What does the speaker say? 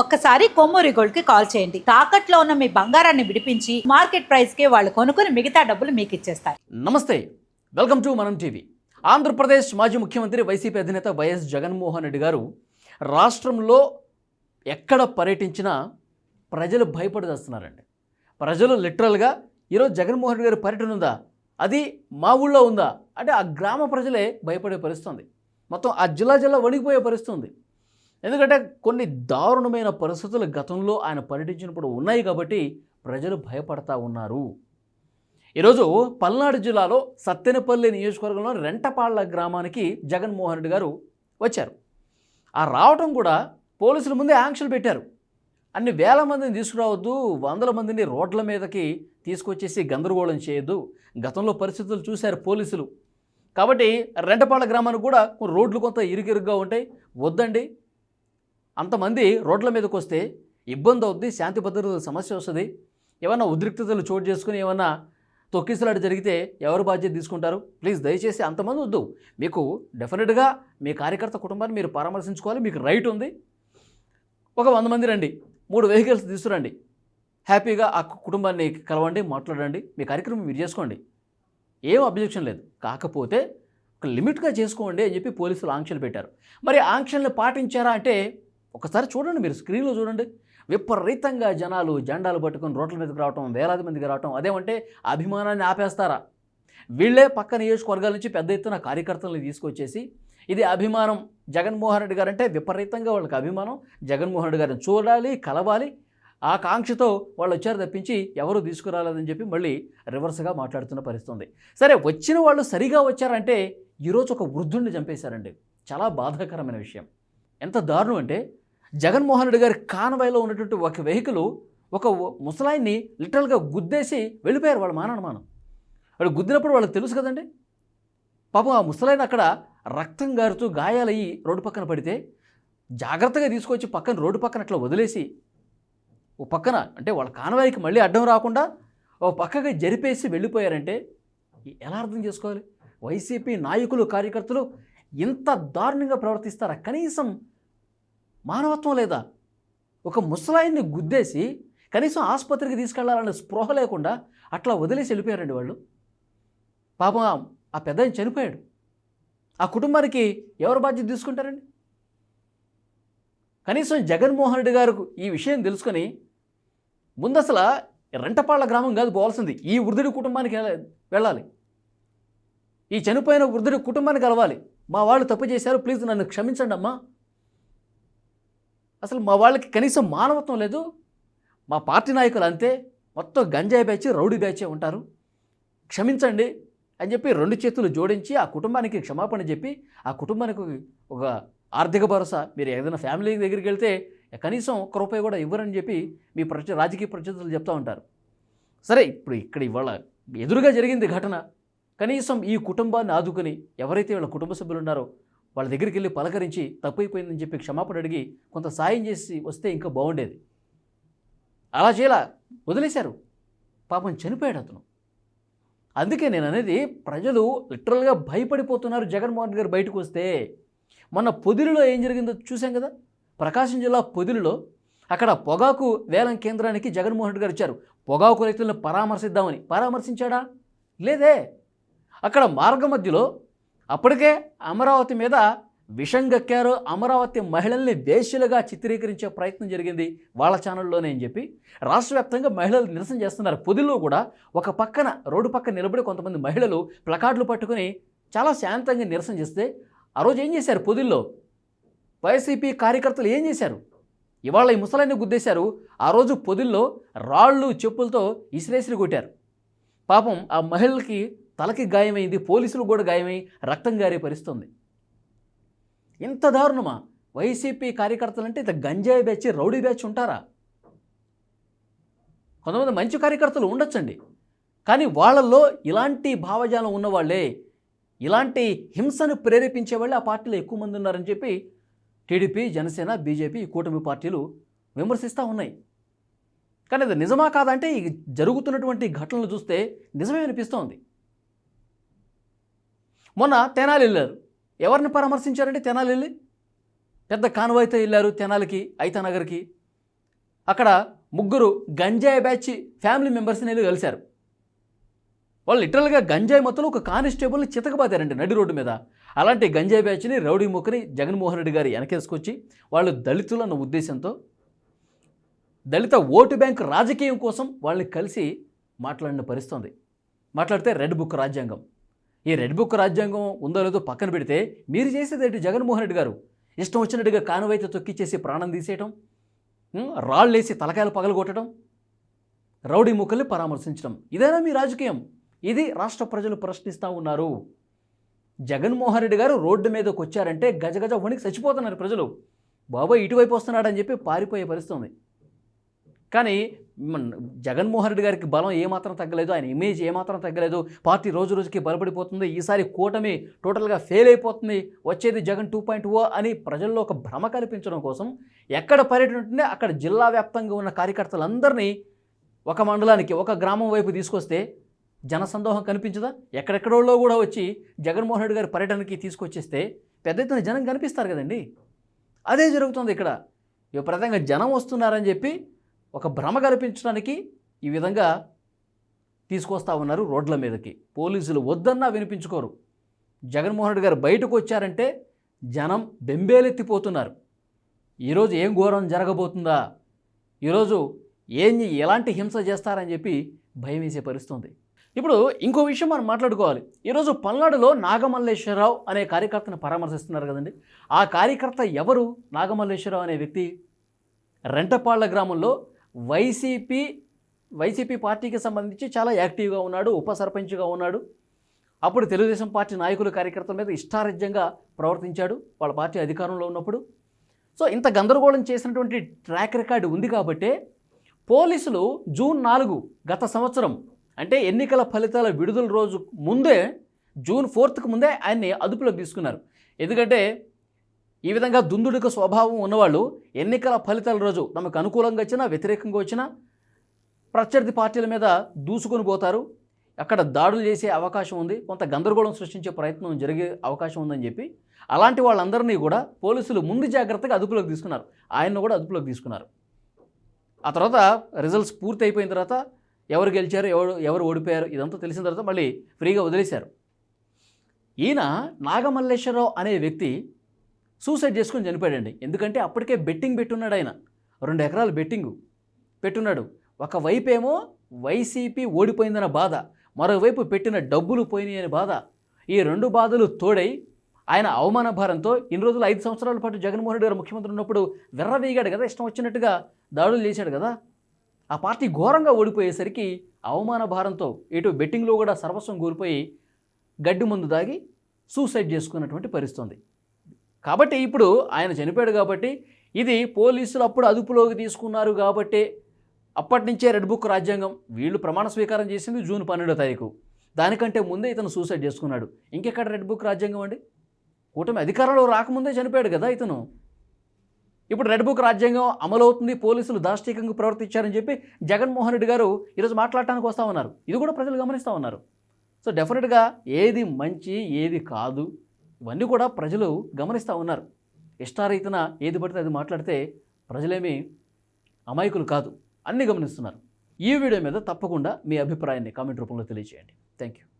ఒక్కసారి కొమ్మూరి గోల్డ్కి కాల్ చేయండి. తాకట్లో ఉన్న మీ బంగారాన్ని విడిపించి మార్కెట్ ప్రైస్కి వాళ్ళు కొనుక్కుని మిగతా డబ్బులు మీకు ఇచ్చేస్తారు. నమస్తే. Welcome to Manam TV. Andhra Pradesh మాజీ ముఖ్యమంత్రి వైసీపీ అధినేత వైఎస్ జగన్మోహన్ రెడ్డి గారు రాష్ట్రంలో ఎక్కడ పర్యటించినా ప్రజలు భయపడదస్తున్నారండి ప్రజలు లిటరల్గా ఈరోజు జగన్మోహన్ రెడ్డి గారి పర్యటన ఉందా? అది మా ఊళ్ళో ఉందా? అంటే ఆ గ్రామ ప్రజలే భయపడే పరిస్థితుంది మొత్తం ఆ జిల్లా జిల్లా వణికిపోయే పరిస్థితుంది ఎందుకంటే కొన్ని దారుణమైన పరిస్థితులు గతంలో ఆయన పర్యటించినప్పుడు ఉన్నాయి కాబట్టి ప్రజలు భయపడతా ఉన్నారు. ఈరోజు పల్నాడు జిల్లాలో సత్తెనపల్లి నియోజకవర్గంలో రెంటపాళ్ళ గ్రామానికి జగన్మోహన్ రెడ్డి గారు వచ్చారు. ఆ రావటం కూడా పోలీసుల ముందే ఆంక్షలు పెట్టారు. అన్ని వేల మందిని తీసుకురావద్దు వందల మందిని రోడ్ల మీదకి తీసుకొచ్చేసి గందరగోళం చేయొద్దు. గతంలో పరిస్థితులు చూశారు పోలీసులు. కాబట్టి రెంటపాళ్ళ గ్రామానికి కూడా రోడ్లు కొంత ఇరుగిరుగ్గా ఉంటాయి. వద్దండి అంతమంది రోడ్ల మీదకి వస్తే ఇబ్బంది అవుద్ది శాంతి భద్రతల సమస్య వస్తుంది ఏమైనా ఉద్రిక్తతలు చోటు చేసుకుని ఏమైనా తొక్కిసలాట జరిగితే ఎవరు బాధ్యత తీసుకుంటారు? ప్లీజ్ దయచేసి అంతమంది వద్దు. మీకు డెఫినెట్గా మీ కార్యకర్త కుటుంబాన్ని మీరు పరామర్శించుకోవాలి మీకు రైట్ ఉంది. ఒక వంద మంది రండి మూడు వెహికల్స్ తీసుకురండి. హ్యాపీగా ఆ కుటుంబాన్ని కలవండి మాట్లాడండి మీ కార్యక్రమం మీరు చేసుకోండి. ఏం అబ్జెక్షన్ లేదు. కాకపోతే ఒక లిమిట్గా చేసుకోండి అని చెప్పి పోలీసులు ఆంక్షలు పెట్టారు. మరి ఆంక్షల్ని పాటించారా అంటే ఒకసారి చూడండి మీరు స్క్రీన్లో చూడండి. విపరీతంగా జనాలు జెండాలు పట్టుకొని రోడ్ల మీదకి రావటం వేలాది మందికి రావటం అదేమంటే అభిమానాన్ని ఆపేస్తారా? వీళ్ళే పక్క నియోజకవర్గాల నుంచి పెద్ద ఎత్తున కార్యకర్తలను తీసుకొచ్చేసి ఇది అభిమానం. జగన్మోహన్ రెడ్డి గారు అంటే విపరీతంగా వాళ్ళకి అభిమానం. జగన్మోహన్ రెడ్డి గారిని చూడాలి కలవాలి. ఆ కాంక్షతో వాళ్ళు వచ్చారు తప్పించి ఎవరు తీసుకురాలేదని చెప్పి మళ్ళీ రివర్స్గా మాట్లాడుతున్న పరిస్థితుంది. సరే వచ్చిన వాళ్ళు సరిగా వచ్చారంటే ఈరోజు ఒక వృద్ధుణ్ణి చంపేశారండి. చాలా బాధాకరమైన విషయం. ఎంత దారుణం అంటే జగన్మోహన్ రెడ్డి గారి కాన్వాయ్లో ఉన్నటువంటి ఒక వెహికల్ ఒక ముసలాయిని లిటరల్గా గుద్దేసి వెళ్ళిపోయారు వాళ్ళు మానమానం వాళ్ళు గుద్దినప్పుడు వాళ్ళకి తెలుసు కదండి? పాపం ఆ ముసలాయిని అక్కడ రక్తం గారుతూ గాయాలయ్యి రోడ్డు పక్కన పడితే జాగ్రత్తగా తీసుకొచ్చి పక్కన రోడ్డు పక్కన అట్లా వదిలేసి ఓ పక్కన అంటే వాళ్ళ కానవాయికి మళ్ళీ అడ్డం రాకుండా ఓ పక్కగా జరిపేసి వెళ్ళిపోయారంటే ఎలా అర్థం చేసుకోవాలి? వైసీపీ నాయకులు కార్యకర్తలు ఇంత దారుణంగా ప్రవర్తిస్తారా? కనీసం మానవత్వం లేదా? ఒక ముసలాయిని గుద్దేసి కనీసం ఆసుపత్రికి తీసుకెళ్ళాలనే స్పృహ లేకుండా అట్లా వదిలేసి వెళ్ళిపోయారండి వాళ్ళు. పాపం ఆ- పెద్ద ఆయన చనిపోయాడు. ఆ కుటుంబానికి ఎవరు బాధ్యత తీసుకుంటారండి? కనీసం జగన్మోహన్ రెడ్డి గారు ఈ విషయం తెలుసుకొని ముందు అసలు రెంటపాళ్ళ గ్రామం కాదు పోవాల్సింది. ఈ వృద్ధుడి కుటుంబానికి వెళ్ళాలి. ఈ చనిపోయిన వృద్ధుడి కుటుంబానికి కలవాలి. మా వాళ్ళు తప్పు చేశారు. ప్లీజ్ నన్ను క్షమించండి అమ్మా అసలు మా వాళ్ళకి కనీసం మానవత్వం లేదు. మా పార్టీ నాయకులు అంతే. మొత్తం గంజాయి బ్యాచ్ రౌడీ బ్యాచే ఉంటారు. క్షమించండి అని చెప్పి రెండు చేతులు జోడించి ఆ కుటుంబానికి క్షమాపణ చెప్పి ఆ కుటుంబానికి ఒక ఆర్థిక భరోసా. మీరు ఏదైనా ఫ్యామిలీ దగ్గరికి వెళ్తే కనీసం ఒక్క రూపాయి కూడా ఇవ్వరని చెప్పి మీ ప్రచ రాజకీయ ప్రచురణలు చెప్తూ ఉంటారు. సరే ఇప్పుడు ఇక్కడ ఇవాళ ఎదురుగా జరిగింది ఘటన. కనీసం ఈ కుటుంబాన్ని ఆదుకుని ఎవరైతే వాళ్ళ కుటుంబ సభ్యులు ఉన్నారో వాళ్ళ దగ్గరికి వెళ్ళి పలకరించి తప్పైపోయిందని చెప్పి క్షమాపణ అడిగి కొంత సాయం చేసి వస్తే ఇంకా బాగుండేది. అలా చేయాల వదిలేశారు. పాపం చనిపోయాడు అతను. అందుకే నేను అనేది ప్రజలు లిటరల్గా భయపడిపోతున్నారు జగన్మోహన్ గారు బయటకు వస్తే. మొన్న పొదిలిలో ఏం జరిగిందో చూసాం కదా? ప్రకాశం జిల్లా పొదిలిలో అక్కడ పొగాకు వేలం కేంద్రానికి జగన్మోహన్ రెడ్డి గారు ఇచ్చారు. పొగాకు రైతులను పరామర్శిద్దామని. పరామర్శించాడా? లేదే. అక్కడ మార్గ మధ్యలో అప్పటికే అమరావతి మీద విషం గక్కారు అమరావతి మహిళల్ని వేశ్యలుగా చిత్రీకరించే ప్రయత్నం జరిగింది వాళ్ళ ఛానల్లోనే అని చెప్పి. రాష్ట్ర వ్యాప్తంగా మహిళలు నిరసన చేస్తున్నారు. పొదిలో కూడా ఒక పక్కన రోడ్డు పక్కన నిలబడి కొంతమంది మహిళలు ప్లకార్డులు పట్టుకుని చాలా శాంతంగా నిరసన చేస్తే ఆ రోజు ఏం చేశారు పొదిల్లో? వైసీపీ కార్యకర్తలు ఏం చేశారు? ఇవాళ ఈ ముసలాన్ని గుద్దేశారు. ఆ రోజు పొదిల్లో రాళ్ళు చెప్పులతో ఇసిరేసిరి కొట్టారు. పాపం ఆ మహిళలకి తలకి గాయమైంది పోలీసులు కూడా గాయమై రక్తం గారే పరిస్తుంది. ఇంత దారుణమా? వైసీపీ కార్యకర్తలు అంటే ఇంత గంజాయి బ్యాచ్ రౌడీ బ్యాచ్ ఉంటారా? కొంతమంది మంచి కార్యకర్తలు ఉండొచ్చండి. కానీ వాళ్ళల్లో ఇలాంటి భావజాలం ఉన్నవాళ్ళే ఇలాంటి హింసను ప్రేరేపించే వాళ్ళే ఆ పార్టీలో ఎక్కువ మంది ఉన్నారని చెప్పి టీడీపీ జనసేన బీజేపీ ఈ కూటమి పార్టీలు విమర్శిస్తూ ఉన్నాయి. కానీ అది నిజమా కాదంటే ఈ జరుగుతున్నటువంటి ఘటనలు చూస్తే నిజమే అనిపిస్తోంది. మొన్న తెనాలి వెళ్ళారు. ఎవరిని పరామర్శించారంటే తెనాలి వెళ్ళి? పెద్ద కాన్వాయ్తో వెళ్ళారు తెనాలికి ఐతానగర్కి. అక్కడ ముగ్గురు గంజాయి బ్యాచ్ ఫ్యామిలీ మెంబర్స్ని వెళ్ళి కలిశారు. వాళ్ళు లిటరల్గా గంజాయి మొత్తంలో ఒక కానిస్టేబుల్ని చితకబాతారండి నడి రోడ్డు మీద. అలాంటి గంజాయి బ్యాచ్ని రౌడీ ముక్కని జగన్మోహన్ రెడ్డి గారు వెనకేసుకొచ్చి వాళ్ళు దళితులన్న ఉద్దేశంతో దళిత ఓటు బ్యాంకు రాజకీయం కోసం వాళ్ళని కలిసి మాట్లాడిన పరిస్థితుంది మాట్లాడితే రెడ్ బుక్ రాజ్యాంగం. ఈ రెడ్ బుక్ రాజ్యాంగం ఉందో లేదో పక్కన పెడితే మీరు చేసేది ఏంటి జగన్మోహన్ రెడ్డి గారు? ఇష్టం వచ్చినట్టుగా కానువైతే తొక్కిచ్చేసి ప్రాణం తీసేయటం? రాళ్ళేసి తలకాయలు పగలగొట్టడం? రౌడీ ముక్కల్ని పరామర్శించడం? ఇదేనా మీ రాజకీయం? ఇది రాష్ట్ర ప్రజలు ప్రశ్నిస్తూ ఉన్నారు. జగన్మోహన్ రెడ్డి గారు రోడ్డు మీదకి వచ్చారంటే గజగజ వణికి చచ్చిపోతున్నారు ప్రజలు. బాబాయ్ ఇటువైపు వస్తున్నాడని చెప్పి పారిపోయే పరిస్థితి ఉంది. కానీ జగన్మోహన్ రెడ్డి గారికి బలం ఏమాత్రం తగ్గలేదు ఆయన ఇమేజ్ ఏమాత్రం తగ్గలేదు పార్టీ రోజు రోజుకి బలపడిపోతుంది ఈసారి కూటమి టోటల్గా ఫెయిల్ అయిపోతుంది వచ్చేది జగన్ టూ పాయింట్ ఓ అని ప్రజల్లో ఒక భ్రమ కల్పించడం కోసం ఎక్కడ పర్యటన ఉంటుందో అక్కడ జిల్లా వ్యాప్తంగా ఉన్న కార్యకర్తలందరినీ ఒక మండలానికి ఒక గ్రామం వైపు తీసుకొస్తే జనసందోహం కనిపించదా? ఎక్కడెక్కడోళ్ళో కూడా వచ్చి జగన్మోహన్ రెడ్డి గారి పర్యటనకి తీసుకొచ్చేస్తే పెద్ద ఎత్తున జనం కనిపిస్తారు కదండి. అదే జరుగుతుంది ఇక్కడ. విపరీతంగా జనం వస్తున్నారని చెప్పి ఒక భ్రమ కల్పించడానికి ఈ విధంగా తీసుకొస్తా ఉన్నారు రోడ్ల మీదకి. పోలీసులు వద్దన్నా వినిపించుకోరు. జగన్మోహన్ రెడ్డి గారు బయటకు వచ్చారంటే జనం బెంబేలెత్తిపోతున్నారు. ఈరోజు ఏం ఘోరం జరగబోతుందా? ఈరోజు ఏం ఎలాంటి హింస చేస్తారని చెప్పి భయం వేసే పరిస్థితుంది. ఇప్పుడు ఇంకో విషయం మనం మాట్లాడుకోవాలి. ఈరోజు పల్నాడులో నాగమల్లేశ్వరరావు అనే కార్యకర్తను పరామర్శిస్తున్నారు కదండి. ఆ కార్యకర్త ఎవరు? నాగమల్లేశ్వరరావు అనే వ్యక్తి రెంటపాళ్ళ గ్రామంలో వైసీపీ వైసీపీ పార్టీకి సంబంధించి చాలా యాక్టివ్గా ఉన్నాడు ఉప సర్పంచ్గా ఉన్నాడు. అప్పుడు తెలుగుదేశం పార్టీ నాయకులు కార్యకర్తల మీద ఇష్టారాజ్యంగా ప్రవర్తించాడు వాళ్ళ పార్టీ అధికారంలో ఉన్నప్పుడు. సో ఇంత గందరగోళం చేసినటువంటి ట్రాక్ రికార్డు ఉంది కాబట్టే పోలీసులు జూన్ నాలుగు గత సంవత్సరం అంటే ఎన్నికల ఫలితాల విడుదల రోజు ముందే జూన్ ఫోర్త్కు ముందే ఆయన్ని అదుపులోకి తీసుకున్నారు. ఎందుకంటే ఈ విధంగా దుందుడుక స్వభావం ఉన్నవాళ్ళు ఎన్నికల ఫలితాల రోజు తమకు అనుకూలంగా వచ్చినా వ్యతిరేకంగా వచ్చినా ప్రత్యర్థి పార్టీల మీద దూసుకొని పోతారు. అక్కడ దాడులు చేసే అవకాశం ఉంది. కొంత గందరగోళం సృష్టించే ప్రయత్నం జరిగే అవకాశం ఉందని చెప్పి అలాంటి వాళ్ళందరినీ కూడా పోలీసులు ముందు జాగ్రత్తగా అదుపులోకి తీసుకున్నారు. ఆయన్ను కూడా అదుపులోకి తీసుకున్నారు. ఆ తర్వాత రిజల్ట్స్ పూర్తి అయిపోయిన తర్వాత ఎవరు గెలిచారు ఎవరు ఎవరు ఓడిపోయారు ఇదంతా తెలిసిన తర్వాత మళ్ళీ ఫ్రీగా వదిలేశారు. ఈయన నాగమల్లేశ్వరరావు అనే వ్యక్తి సూసైడ్ చేసుకొని చనిపోయాడండి. ఎందుకంటే అప్పటికే బెట్టింగ్ పెట్టున్నాడు ఆయన. రెండు ఎకరాలు బెట్టింగు పెట్టున్నాడు. ఒకవైపు ఏమో వైసీపీ ఓడిపోయిందన్న బాధ. మరోవైపు పెట్టిన డబ్బులు పోయినాయి అనే బాధ. ఈ రెండు బాధలు తోడై ఆయన అవమాన భారంతో ఇన్ని రోజులు ఐదు సంవత్సరాల పాటు జగన్మోహన్ రెడ్డి గారు ముఖ్యమంత్రి ఉన్నప్పుడు వెర్రవీగాడు కదా ఇష్టం వచ్చినట్టుగా దాడులు చేశాడు కదా. ఆ పార్టీ ఘోరంగా ఓడిపోయేసరికి అవమాన భారంతో ఇటు బెట్టింగ్లో కూడా సర్వస్వం కోల్పోయి గడ్డి ముందు దాగి సూసైడ్ చేసుకున్నటువంటి పరిస్థితి ఉంది. కాబట్టి ఇప్పుడు ఆయన చనిపోయాడు కాబట్టి ఇది పోలీసులు అప్పుడు అదుపులోకి తీసుకున్నారు కాబట్టి అప్పటి నుంచే రెడ్ బుక్ రాజ్యాంగం వీళ్ళు ప్రమాణ స్వీకారం చేసింది జూన్ పన్నెండో తారీఖు. దానికంటే ముందే ఇతను సూసైడ్ చేసుకున్నాడు. ఇంకెక్కడ రెడ్ బుక్ రాజ్యాంగం అండి? కూటమి అధికారంలో రాకముందే చనిపోయాడు కదా ఇతను. ఇప్పుడు రెడ్ బుక్ రాజ్యాంగం అమలవుతుంది పోలీసులు దాష్టికంగా ప్రవర్తించారని చెప్పి జగన్మోహన్ రెడ్డి గారు ఈరోజు మాట్లాడటానికి వస్తూ ఉన్నారు. ఇది కూడా ప్రజలు గమనిస్తూ ఉన్నారు. సో డెఫినెట్గా ఏది మంచి ఏది కాదు ఇవన్నీ కూడా ప్రజలు గమనిస్తూ ఉన్నారు. ఇష్టారీతన ఏది పడితే అది మాట్లాడితే ప్రజలేమీ అమాయకులు కాదు అన్నీ గమనిస్తున్నారు. ఈ వీడియో మీద తప్పకుండా మీ అభిప్రాయాన్ని కామెంట్ రూపంలో తెలియజేయండి. Thank you